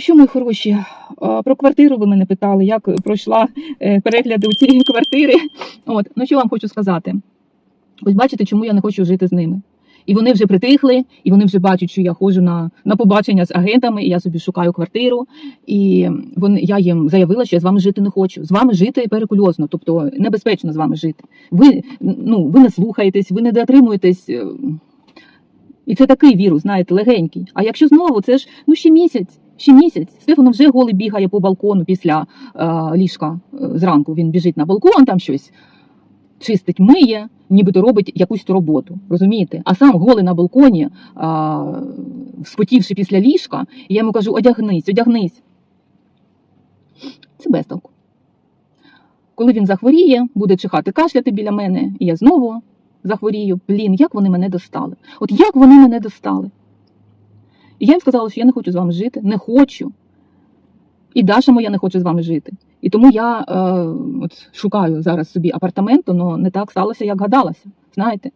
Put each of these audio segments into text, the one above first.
Що, мої хороші, про квартиру ви мене питали, як пройшла е, перегляди у цієї квартири. От, ну що вам хочу сказати? Ось бачите, чому я не хочу жити з ними. І вони вже притихли, і вони вже бачать, що я ходжу на, на побачення з агентами, і я собі шукаю квартиру. І вони, я їм заявила, що я з вами жити не хочу. З вами жити перекульозно, тобто небезпечно з вами жити. Ви, ну, ви не слухаєтесь, ви не дотримуєтесь. е, І це такий вірус, знаєте, легенький. А якщо знову, це ж ну ще місяць, ще місяць. Стефано вже голий бігає по балкону після е, ліжка е, зранку. Він біжить на балкон, там щось чистить, миє, нібито робить якусь ту роботу. Розумієте? А сам голий на балконі, а, спотівши після ліжка, я йому кажу: одягнись, одягнись. Це безтолку. Коли він захворіє, буде чихати кашляти біля мене, і я знову захворію. Блін, як вони мене достали? От як вони мене достали? І я їм сказала, що я не хочу з вами жити, не хочу. І Даша моя не хоче з вами жити. І тому я е, от шукаю зараз собі апартаменту, але не так сталося, як гадалася. Знаєте,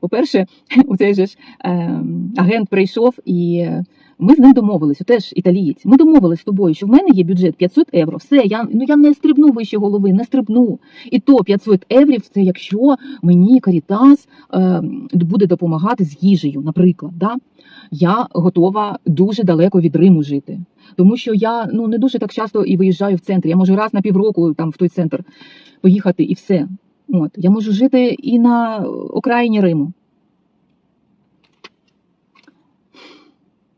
по-перше, оцей же ж е, агент прийшов і е, ми з ним домовились, теж італієць. Ми домовились з тобою, що в мене є бюджет 500 євро. Все, я ну я не стрибну вище голови, не стрибну. І то 500 євро це якщо мені Карітас е, буде допомагати з їжею, наприклад. Да? Я готова дуже далеко від Риму жити. Тому що я ну не дуже так часто і виїжджаю в центр. Я можу раз на півроку там в той центр поїхати і все. От я можу жити і на окраїні Риму.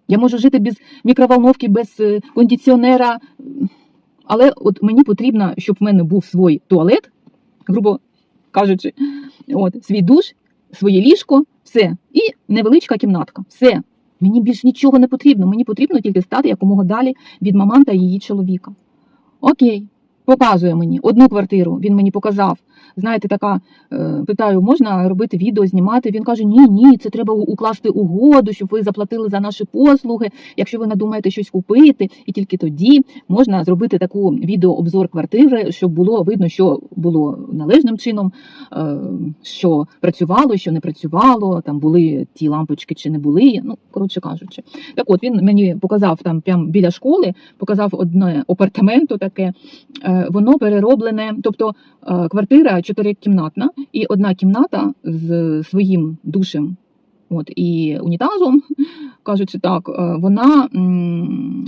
Я можу жити без мікроволновки, без е, кондиціонера. Але от мені потрібно, щоб в мене був свій туалет, грубо кажучи, от, свій душ, своє ліжко, все. І невеличка кімнатка. Все. Мені більш нічого не потрібно. Мені потрібно тільки стати якомога далі від маман та її чоловіка. Окей, показує мені одну квартиру. Він мені показав. Знаєте, така е, питаю, можна робити відео, знімати? Він каже: Ні, ні, це треба укласти угоду, щоб ви заплатили за наші послуги. Якщо ви надумаєте щось купити, і тільки тоді можна зробити таку відеообзор квартири, щоб було видно, що було належним чином, е, що працювало, що не працювало, там були ті лампочки чи не були. Ну, коротше кажучи, так от він мені показав там прямо біля школи, показав одне апартаменто таке. Е, Воно перероблене, тобто е, квартира чотирикімнатна, і одна кімната з своїм душем. От і унітазом, кажучи так, е, вона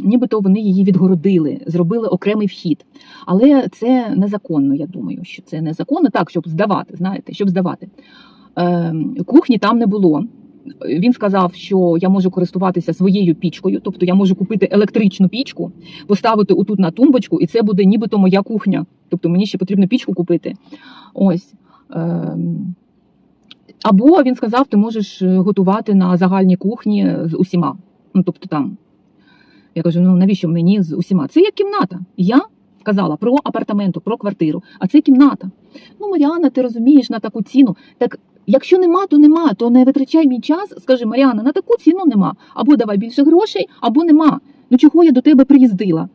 нібито вони її відгородили, зробили окремий вхід. Але це незаконно, я думаю, що це незаконно, так, щоб здавати, знаєте, щоб здавати. Е, Кухні там не було. Він сказав, що я можу користуватися своєю пічкою, тобто я можу купити електричну пічку, поставити отут на тумбочку, і це буде нібито моя кухня. Тобто мені ще потрібно пічку купити. Ось. Ем, Або він сказав, ти можеш е, готувати на загальній кухні з усіма. Ну, тобто там. Я кажу, ну навіщо мені з усіма? Це як кімната. Я казала про апартаменту, про квартиру, а це кімната. Ну, Маріана, ти розумієш на таку ціну. Так якщо нема, то нема, то не витрачай мій час. Скажи, Маріана, на таку ціну нема. Або давай більше грошей, або нема. Ну чого я до тебе приїздила?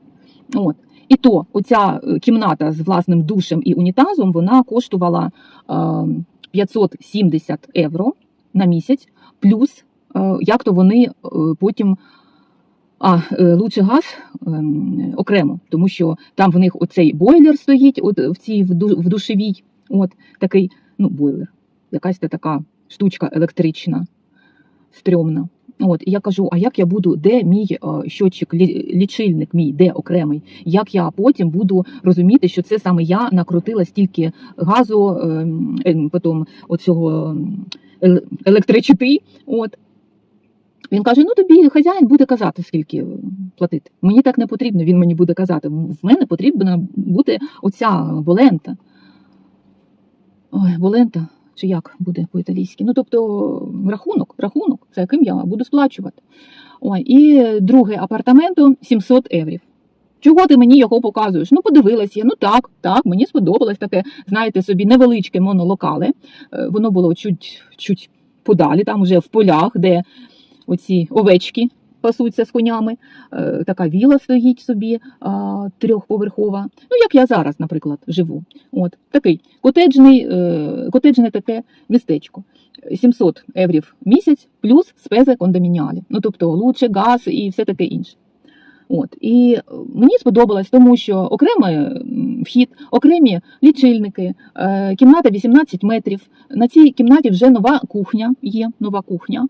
От. І то оця е, кімната з власним душем і унітазом вона коштувала е, 570 євро на місяць, плюс е, як то вони е, потім. А е, лучше газ ем, окремо, тому що там в них оцей бойлер стоїть, от в цій в душевій, от такий, ну, бойлер, якась та така штучка електрична, стрьомна. От, і я кажу: а як я буду, де мій е, щотчик, лі- лічильник мій, де окремий? Як я потім буду розуміти, що це саме я накрутила стільки газу, ем, ем, потім оцього ем, електричити? От. Він каже: ну тобі хазяїн буде казати, скільки платити. Мені так не потрібно, він мені буде казати. В мене потрібна бути оця болента. Ой, болента, чи як буде по-італійськи? Ну, тобто, рахунок, рахунок, за яким я буду сплачувати. Ой, і другий апартаменту 700 єврів. Чого ти мені його показуєш? Ну, подивилась я. Ну так, так, мені сподобалось таке, знаєте, собі невеличке монолокале. Е, Воно було чуть, чуть подалі, там уже в полях, де оці овечки пасуться з конями. Е, Така віла стоїть собі трьохповерхова. Ну, як я зараз, наприклад, живу. От такий котеджний, е, котеджне таке містечко. 700 єврів в місяць плюс спези кондомініалі. Ну тобто лучше, газ і все таке інше. От і е, мені сподобалось, тому що окремий вхід, окремі лічильники, е, кімната 18 метрів. На цій кімнаті вже нова кухня є, нова кухня.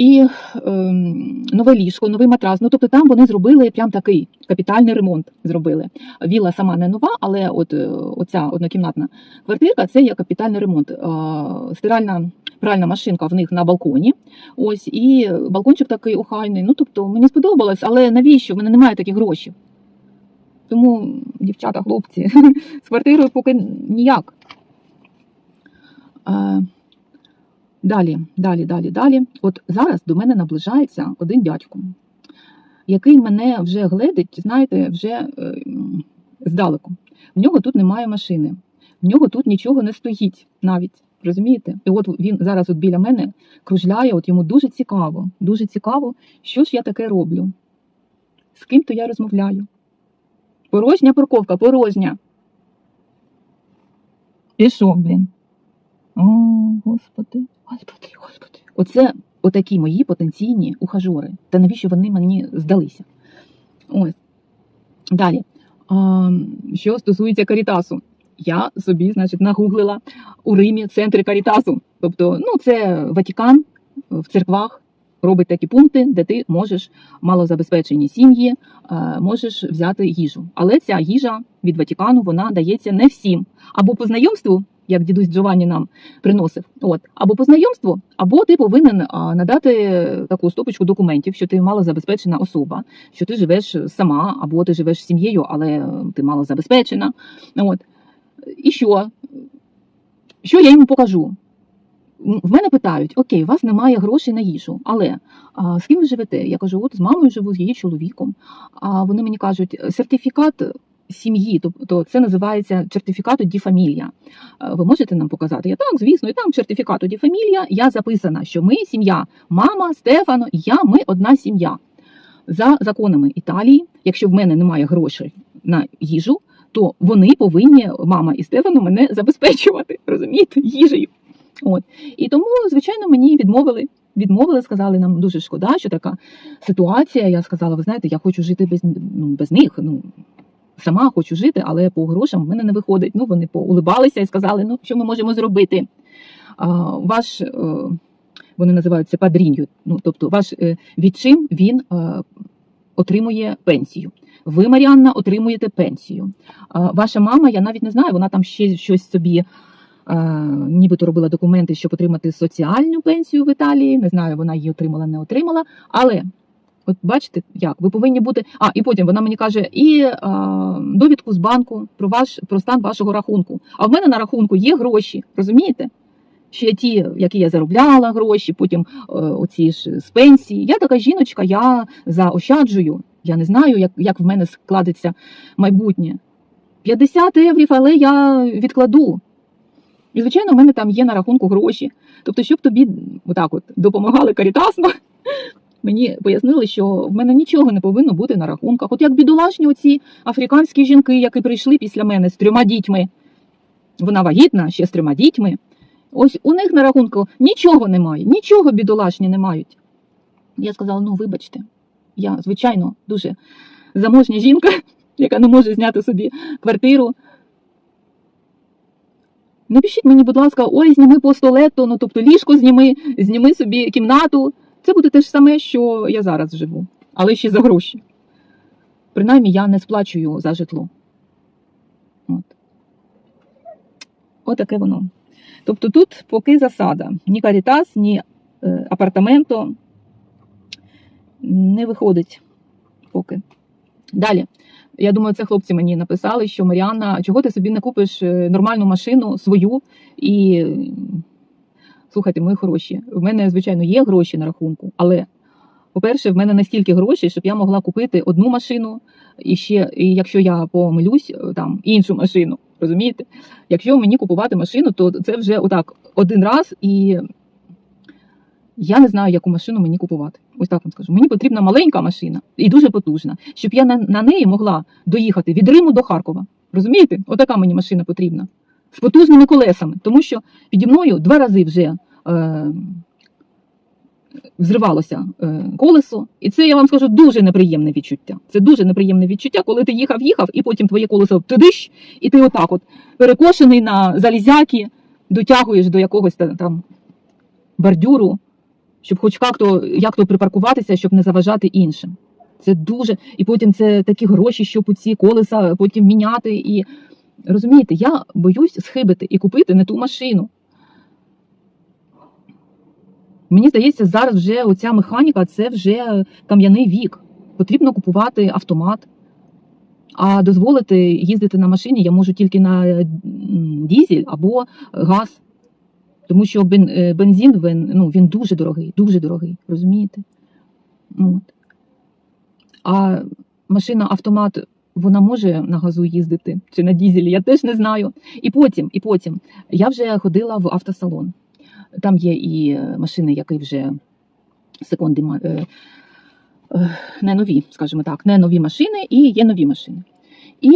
І ем, нове ліжко, новий матрас. Ну тобто там вони зробили прям такий капітальний ремонт. Зробили. Віла сама не нова, але от е, оця однокімнатна квартирка це є капітальний ремонт. Е, стиральна пральна машинка в них на балконі. Ось і балкончик такий охайний. Ну тобто мені сподобалось, але навіщо? В мене немає таких грошей. Тому, дівчата, хлопці, з квартирою поки ніяк. Далі, далі, далі, далі. От зараз до мене наближається один дядько, який мене вже гледить, знаєте, вже е, здалеку. В нього тут немає машини, в нього тут нічого не стоїть навіть. Розумієте? І от він зараз от біля мене кружляє, от йому дуже цікаво, дуже цікаво, що ж я таке роблю, з ким то я розмовляю. Порожня парковка, порожня. І що, блін? О, господи, господи, господи. Оце отакі мої потенційні ухажори. Та навіщо вони мені здалися? Ось. Далі. А, що стосується карітасу, я собі, значить, нагуглила у Римі центри карітасу. Тобто, ну, це Ватікан в церквах робить такі пункти, де ти можеш малозабезпечені сім'ї, е, можеш взяти їжу. Але ця їжа від Ватікану вона дається не всім. Або по знайомству, як дідусь Джованні нам приносив, от або по знайомству, або ти повинен надати таку стопочку документів, що ти малозабезпечена особа, що ти живеш сама, або ти живеш з сім'єю, але ти малозабезпечена. От і що? Що я йому покажу? В мене питають: Окей, у вас немає грошей на їжу, але а, з ким ви живете? Я кажу, от з мамою живу, з її чоловіком. А вони мені кажуть, сертифікат сім'ї, тобто це називається сертифікату ді фамілія. Е, Ви можете нам показати? Я так, звісно, і там сертифікату ді фамілія. Я записана, що ми сім'я, мама, Стефано, я, ми одна сім'я. За законами Італії, якщо в мене немає грошей на їжу, то вони повинні, мама і Стефано, мене забезпечувати, розумієте, їжею. От. І тому, звичайно, мені відмовили. Відмовили, сказали, нам дуже шкода, що така ситуація. Я сказала, ви знаєте, я хочу жити без, ну, без них. Ну, сама хочу жити, але по грошам в мене не виходить. Ну, вони поулибалися і сказали, ну, що ми можемо зробити. А, ваш, е, вони називаються падрінью, ну, тобто ваш е, відчим, він е, отримує пенсію. Ви, Маріанна, отримуєте пенсію. А, ваша мама, я навіть не знаю, вона там ще щось собі. Нібито робила документи, щоб отримати соціальну пенсію в Італії. Не знаю, вона її отримала, не отримала. Але От бачите, як ви повинні бути. А і потім вона мені каже, і а, довідку з банку про ваш про стан вашого рахунку. А в мене на рахунку є гроші, розумієте? Ще ті, які я заробляла гроші, потім е, оці ж з пенсії. Я така жіночка, я заощаджую. Я не знаю, як, як в мене складеться майбутнє. 50 єврів, але я відкладу. І, звичайно, в мене там є на рахунку гроші. Тобто, щоб тобі отак от допомагали карітасно, мені пояснили, що в мене нічого не повинно бути на рахунках. От як бідолашні оці африканські жінки, які прийшли після мене з трьома дітьми. Вона вагітна ще з трьома дітьми. Ось у них на рахунку нічого немає, нічого бідолашні не мають. Я сказала: ну, вибачте, я, звичайно, дуже заможня жінка, яка не може зняти собі квартиру. Напишіть мені, будь ласка, ой, зніми по столетто, ну тобто ліжко зніми, зніми собі кімнату. Це буде те ж саме, що я зараз живу, але ще за гроші. Принаймні я не сплачую за житло. От. Отаке воно. Тобто тут поки засада. Ні карітас, ні е, апартаменто не виходить поки. Далі. Я думаю, це хлопці мені написали, що Маріанна, чого ти собі не купиш е, нормальну машину свою і. Слухайте, мої хороші, в мене, звичайно, є гроші на рахунку, але, по-перше, в мене настільки грошей, щоб я могла купити одну машину, і ще, і якщо я помилюсь, е, там іншу машину. Розумієте? Якщо мені купувати машину, то це вже отак один раз, і я не знаю, яку машину мені купувати. Ось так вам скажу. Мені потрібна маленька машина і дуже потужна, щоб я на, на неї могла доїхати від Риму до Харкова. Розумієте? Отака мені машина потрібна. З потужними колесами, тому що піді мною два рази вже е, взривалося е, колесо, і це я вам скажу дуже неприємне відчуття. Це дуже неприємне відчуття, коли ти їхав, їхав, і потім твоє колесо тидиш, і ти отак, от перекошений на залізяки, дотягуєш до якогось там бордюру, щоб хоч як-то, як-то припаркуватися, щоб не заважати іншим. Це дуже, і потім це такі гроші, щоб у ці колеса потім міняти. І розумієте, я боюсь схибити і купити не ту машину. Мені здається, зараз вже оця механіка це вже кам'яний вік. Потрібно купувати автомат. А дозволити їздити на машині я можу тільки на дізель або газ. Тому що е, бензин він, ну, він дуже дорогий, дуже дорогий, розумієте? От. А машина автомат вона може на газу їздити чи на дізелі, я теж не знаю. І потім, і потім я вже ходила в автосалон. Там є і е, машини, які вже секунди е, е, не нові, скажімо так, не нові машини, і є нові машини. І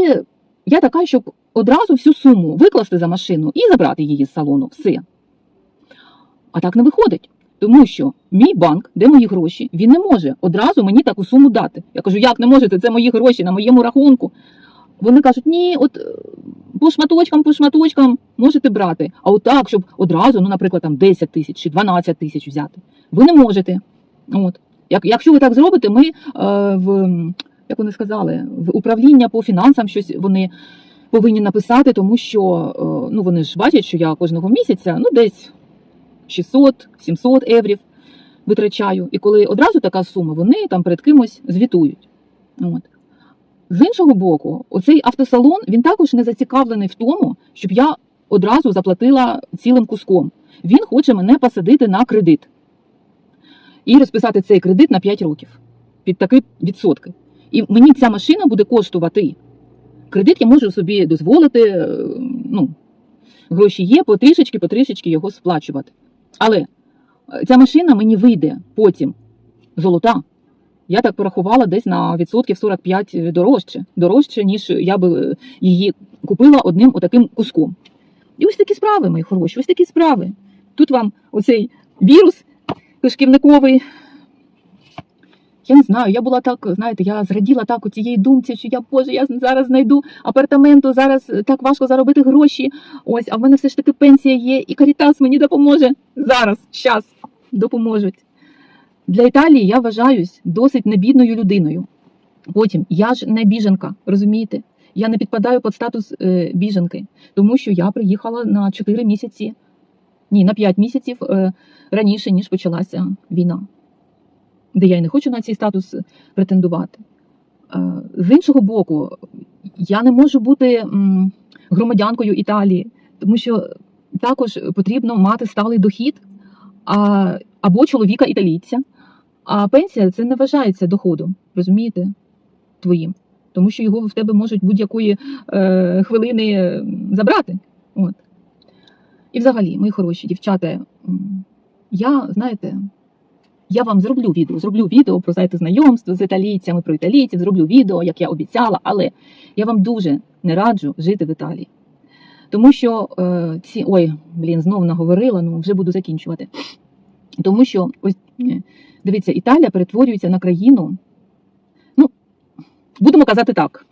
я така, щоб одразу всю суму викласти за машину і забрати її з салону. Все. А так не виходить. Тому що мій банк, де мої гроші, він не може одразу мені таку суму дати. Я кажу, як не можете, це мої гроші на моєму рахунку. Вони кажуть, ні, от е, по шматочкам, по шматочкам можете брати. А от так, щоб одразу, ну, наприклад, там 10 тисяч чи 12 тисяч взяти. Ви не можете. От. Як, якщо ви так зробите, ми е, в, як вони сказали, в управління по фінансам щось вони повинні написати, тому що е, ну, вони ж бачать, що я кожного місяця ну, десь 600-700 еврів витрачаю. І коли одразу така сума, вони там перед кимось звітують. От. З іншого боку, оцей автосалон він також не зацікавлений в тому, щоб я одразу заплатила цілим куском. Він хоче мене посадити на кредит і розписати цей кредит на 5 років під такі відсотки. І мені ця машина буде коштувати. Кредит я можу собі дозволити, е, ну, гроші є, потрішечки, потрішечки його сплачувати. Але е, ця машина мені вийде потім золота. Я так порахувала десь на відсотків 45 дорожче, дорожче, ніж я би е, її купила одним отаким куском. І ось такі справи, мої хороші, ось такі справи. Тут вам оцей вірус кишківниковий. Я не знаю, я була так, знаєте, я зраділа так у цієї думці, що я Боже, я зараз знайду апартаменту, зараз так важко заробити гроші. Ось, а в мене все ж таки пенсія є, і Карітас мені допоможе зараз, щас допоможуть. Для Італії я вважаюсь досить небідною людиною. Потім я ж не біженка, розумієте? Я не підпадаю під статус е, біженки, тому що я приїхала на 4 місяці, ні, на 5 місяців е, раніше, ніж почалася війна, де я й не хочу на цей статус претендувати. Е, з іншого боку, я не можу бути громадянкою Італії, тому що також потрібно мати сталий дохід або чоловіка італійця. А пенсія це не вважається доходом, розумієте, твоїм. Тому що його в тебе можуть будь-якої е, хвилини е, забрати. От. І взагалі, мої хороші дівчата, я, знаєте, я вам зроблю відео, зроблю відео про сайти знайомств з італійцями, про італійців, зроблю відео, як я обіцяла, але я вам дуже не раджу жити в Італії. Тому що е, ці. Ой, блін, знову наговорила, ну вже буду закінчувати. Тому що ось е, дивіться, Італія перетворюється на країну. Ну, будемо казати так.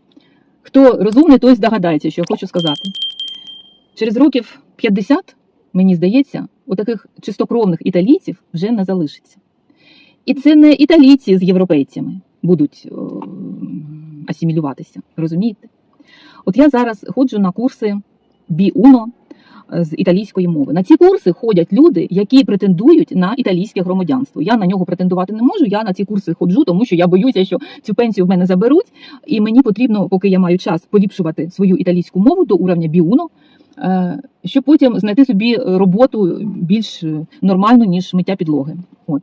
Хто розумний, той здогадається, що я хочу сказати. Через років 50, мені здається, у таких чистокровних італійців вже не залишиться. І це не італійці з європейцями будуть о, асимілюватися, розумієте? От я зараз ходжу на курси B1 з італійської мови. На ці курси ходять люди, які претендують на італійське громадянство. Я на нього претендувати не можу. Я на ці курси ходжу, тому що я боюся, що цю пенсію в мене заберуть, і мені потрібно, поки я маю час, поліпшувати свою італійську мову до уровня B1, е, щоб потім знайти собі роботу більш нормальну, ніж миття підлоги. От.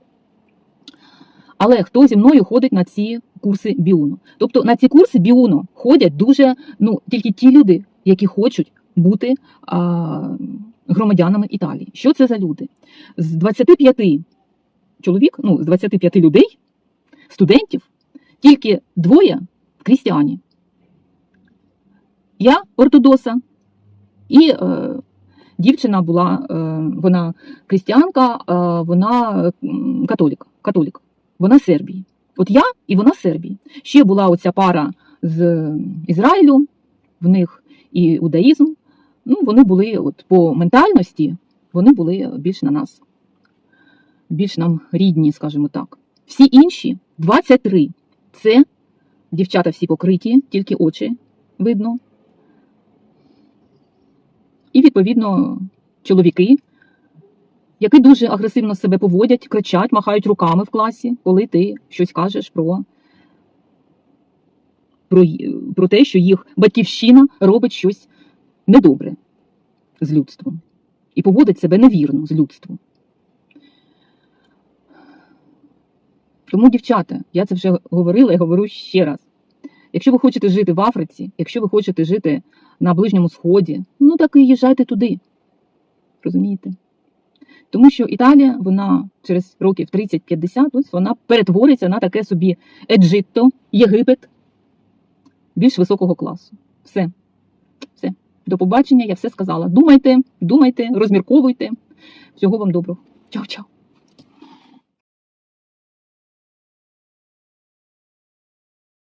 Але хто зі мною ходить на ці курси Біуно? Тобто на ці курси Біуно ходять дуже ну тільки ті люди, які хочуть бути а, громадянами Італії. Що це за люди? З 25 чоловік, ну з 25 людей, студентів, тільки двоє крістіані. Я ортодоса і е, дівчина була, е, вона християнка, е, вона католік, католік. Вона Сербії. От я і вона Сербії. Ще була оця пара з Ізраїлю, в них і іудаїзм. Ну, вони були от по ментальності, вони були більш на нас, більш нам рідні, скажімо так. Всі інші 23. Це дівчата всі покриті, тільки очі видно. І, відповідно, чоловіки, які дуже агресивно себе поводять, кричать, махають руками в класі, коли ти щось кажеш про, про, про те, що їх батьківщина робить щось недобре з людством і поводить себе невірно з людством. Тому, дівчата, я це вже говорила і говорю ще раз. Якщо ви хочете жити в Африці, якщо ви хочете жити на Ближньому Сході, ну так і їжджайте туди. Розумієте? Тому що Італія, вона через років 30-50, ось вона перетвориться на таке собі Еджитто, Єгипет більш високого класу. Все. Все. До побачення, я все сказала. Думайте, думайте, розмірковуйте. Всього вам доброго. Чао-чао.